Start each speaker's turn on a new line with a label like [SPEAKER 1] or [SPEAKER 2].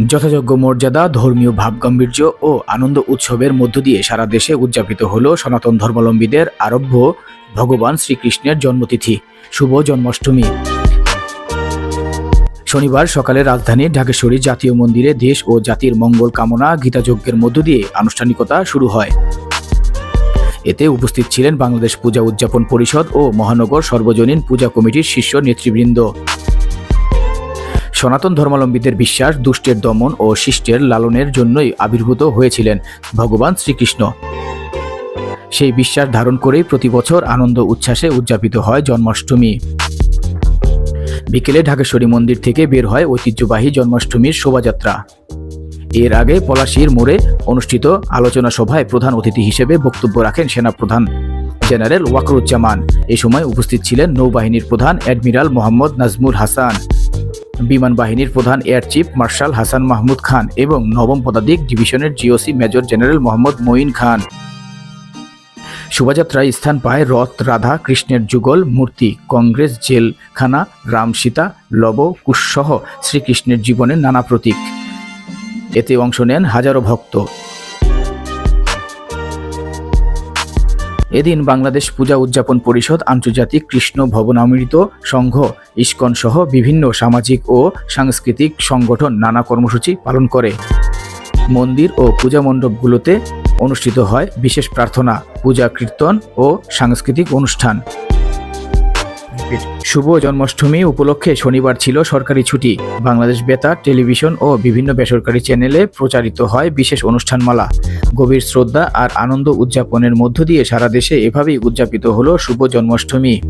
[SPEAKER 1] যথাযোগ্য মর্যাদা, ধর্মীয় ভাবগাম্ভীর্য ও আনন্দ উৎসবের মধ্য দিয়ে সারা দেশে উদযাপিত হল সনাতন ধর্মাবলম্বীদের আরব্য ভগবান শ্রীকৃষ্ণের জন্মতিথি। শুভ জন্মাষ্টমী। শনিবার সকালে রাজধানী ঢাকেশ্বরী জাতীয় মন্দিরে দেশ ও জাতির মঙ্গল কামনা, গীতাযজ্ঞের মধ্য দিয়ে আনুষ্ঠানিকতা শুরু হয়। এতে উপস্থিত ছিলেন বাংলাদেশ পূজা উদযাপন পরিষদ ও মহানগর সর্বজনীন পূজা কমিটির শীর্ষ নেতৃবৃন্দ। সনাতন ধর্মাবলম্বীদের বিশ্বাস, দুষ্টের দমন ও শিষ্টের লালনের জন্যই আবির্ভূত হয়েছিলেন ভগবান শ্রীকৃষ্ণ। সেই বিশ্বাস ধারণ করেই প্রতি বছর আনন্দ উচ্ছ্বাসে উদযাপিত হয় জন্মাষ্টমী। বিকেলে ঢাকেশ্বরী মন্দির থেকে বের হয় ঐতিহ্যবাহী জন্মাষ্টমীর শোভাযাত্রা। এর আগে পলাশির মোড়ে অনুষ্ঠিত আলোচনা সভায় প্রধান অতিথি হিসেবে বক্তব্য রাখেন সেনাপ্রধান জেনারেল ওয়াকরুজ্জামান। এ সময় উপস্থিত ছিলেন নৌবাহিনীর প্রধান অ্যাডমিরাল মোহাম্মদ নাজমুল হাসান। বিমান বাহিনীর প্রধান air chief marshal Hasan Mahmud Khan এবং নবম পদাতিক ডিভিশনের GOC major general Mohammad Moin Khan. শোভাযাত্রায় স্থান পায় রথ, রাধা, কৃষ্ণের যুগল, মূর্তি, কংগ্রেস, জেলখানা রাম সীতা লব কুশসহ শ্রীকৃষ্ণের জীবনের নানা প্রতীক। এতে অংশ নেন হাজারো ভক্ত। এদিন বাংলাদেশ পূজা উদযাপন পরিষদ আন্তর্জাতিক কৃষ্ণ ভবনামৃত সংঘ, ইস্কন সহ বিভিন্ন সামাজিক ও সাংস্কৃতিক সংগঠন নানা কর্মসূচি পালন করে। মন্দির ও পূজা মণ্ডপগুলোতে অনুষ্ঠিত হয় বিশেষ প্রার্থনা, পূজা কীর্তন ও সাংস্কৃতিক অনুষ্ঠান। শুভ জন্মাষ্টমী উপলক্ষে শনিবার ছিল সরকারি ছুটি। বাংলাদেশ বেতার টেলিভিশন ও বিভিন্ন বেসরকারি চ্যানেলে প্রচারিত হয় বিশেষ অনুষ্ঠানমালা। গভীর শ্রদ্ধা আর আনন্দ উদযাপনের মধ্য দিয়ে সারা দেশে এভাবেই উদযাপিত হলো শুভ জন্মাষ্টমী।